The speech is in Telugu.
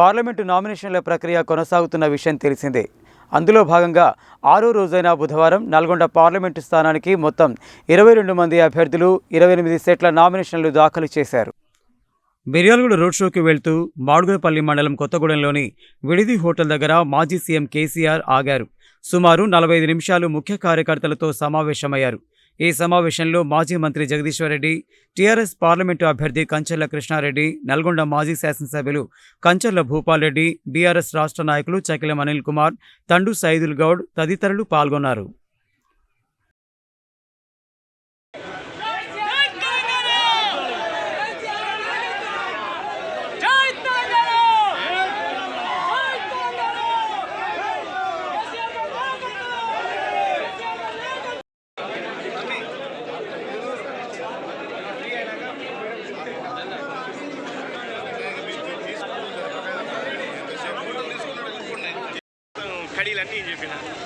పార్లమెంటు నామినేషన్ల ప్రక్రియ కొనసాగుతున్న విషయం తెలిసిందే. అందులో భాగంగా ఆరో రోజైన బుధవారం నల్గొండ పార్లమెంటు స్థానానికి మొత్తం ఇరవై రెండు మంది అభ్యర్థులు ఇరవై ఎనిమిది సెట్ల నామినేషన్లు దాఖలు చేశారు. మిర్యాలగూడ రోడ్ షోకి వెళ్తూ మాడుగులపల్లి మండలం కొత్తగూడెంలోని విడిది హోటల్ దగ్గర మాజీ సీఎం కేసీఆర్ ఆగారు. సుమారు నలభై ఐదు నిమిషాలు ముఖ్య కార్యకర్తలతో సమావేశమయ్యారు. ఈ సమావేశంలో మాజీ మంత్రి జగదీశ్వర్ రెడ్డి టీఆర్ఎస్ పార్లమెంటు అభ్యర్థి కంచెల్ల కృష్ణారెడ్డి నల్గొండ మాజీ శాసనసభ్యులు కంచెల్ల భూపాల్ రెడ్డి బీఆర్ఎస్ రాష్ట్ర నాయకులు చకిలం అనిల్ కుమార్ తండు సైదుల్ గౌడ్ తదితరులు పాల్గొన్నారు. जानी है फ़िलहाल।